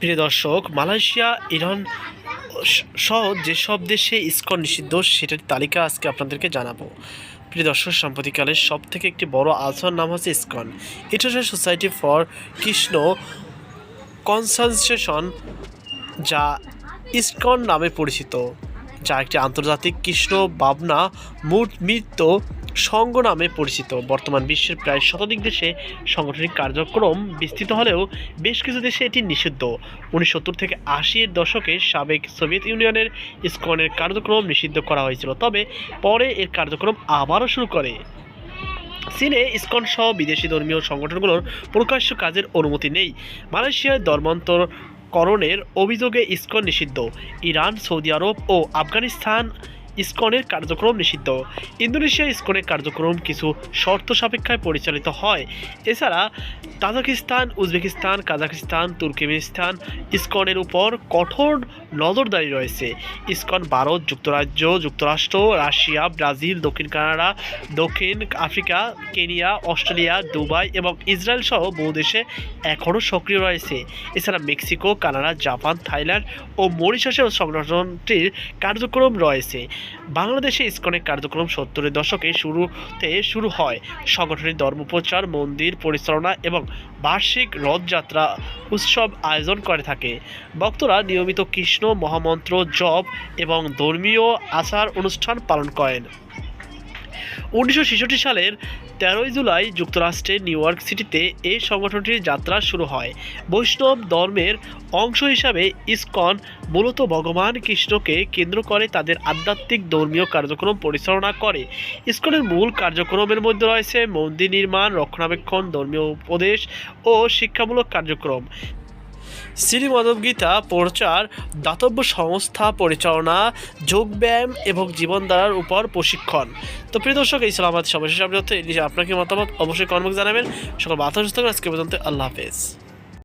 প্রিয় দর্শক, Malaysia, Iran সহ যেসব দেশে ইস্কন নিষিদ্ধ, সেটার তালিকা আজকে আপনাদেরকে জানাব। প্রিয় দর্শক সাম্প্রতিককালের সব থেকে একটি বড় আলোচনার নাম হচ্ছে ISKCON. International society for Krishna consultation যা ইস্কন নামে পরিচিত যা একটি আন্তর্জাতিক কৃষ্ণ ভাবনা, মূর্ত সংঘ নামে পরিচিত। বর্তমান বিশ্বের প্রায় শতাধিক দেশে সাংগঠনিক কার্যক্রম বিস্তৃত হলেও বেশ কিছু দেশে এটি নিষিদ্ধ। উনিশশো সত্তর থেকে আশির দশকে সাবেক সোভিয়েত ইউনিয়নের ইস্কনের কার্যক্রম নিষিদ্ধ করা হয়েছিল। তবে পরে এর কার্যক্রম আবারও শুরু করে। চীনে ইসকন সহ বিদেশি ধর্মীয় সংগঠনগুলোর প্রকাশ্য কাজের অনুমতি নেই। মালয়েশিয়ায় ধর্মান্তর করণের অভিযোগে ইসকন নিষিদ্ধ। ইরান, সৌদি আরব ও আফগানিস্তান ইসকনের কার্যক্রম নিষিদ্ধ। ইন্দোনেশিয়া ইসকনের কার্যক্রম কিছু শর্ত সাপেক্ষায় পরিচালিত হয়। এছাড়া তাজাকিস্তান, উজবেকিস্তান কাজাকিস্তান তুর্কমেনিস্তান ইসকনের উপর কঠোর নজরদারি রয়েছে। ইসকন ভারত, যুক্তরাজ্য, যুক্তরাষ্ট্র, রাশিয়া, ব্রাজিল, দক্ষিণ কানাডা, দক্ষিণ আফ্রিকা, কেনিয়া, অস্ট্রেলিয়া, দুবাই এবং ইসরায়েল সহ বহু দেশে এখনও সক্রিয় রয়েছে। এছাড়া মেক্সিকো, কানাডা, জাপান, থাইল্যান্ড ও মরিশাসেও সংগঠনটির কার্যক্রম রয়েছে। বাংলাদেশে ইসকনের কার্যক্রম সত্তরের দশকে শুরুতে শুরু হয়। সংগঠনের ধর্মপ্রচার, মন্দির পরিচালনা এবং বার্ষিক রথযাত্রা উৎসব আয়োজন করে থাকে। ভক্তরা নিয়মিত কৃষ্ণ মহামন্ত্র জপ এবং ধর্মীয় আচার অনুষ্ঠান পালন করেন। উনিশশো ছেষট্টি সালের তেরোই জুলাই যুক্তরাষ্ট্রের নিউ ইয়র্ক সিটিতে এই সংগঠনটির যাত্রা শুরু হয়। বৈষ্ণব ধর্মের অংশ হিসাবে ইসকন মূলত ভগবান কৃষ্ণকে কেন্দ্র করে তাদের আধ্যাত্মিক ধর্মীয় কার্যক্রম পরিচালনা করে। ইসকনের মূল কার্যক্রমের মধ্যে রয়েছে মন্দির নির্মাণ, রক্ষণাবেক্ষণ, ধর্মীয় উপদেশ ও শিক্ষামূলক কার্যক্রম। শ্রী মাধবগীতা প্রচার দাতব্য সংস্থা পরিচালনা, যোগব্যায়াম এবং জীবনধারার উপর প্রশিক্ষণ। তো প্রিয় দর্শক, এই সালামাত আপনি আপনাকে মতামত অবশ্যই কর্মক জানাবেন। সকল বাতাস আজকে পর্যন্ত আল্লাহ হাফেজ।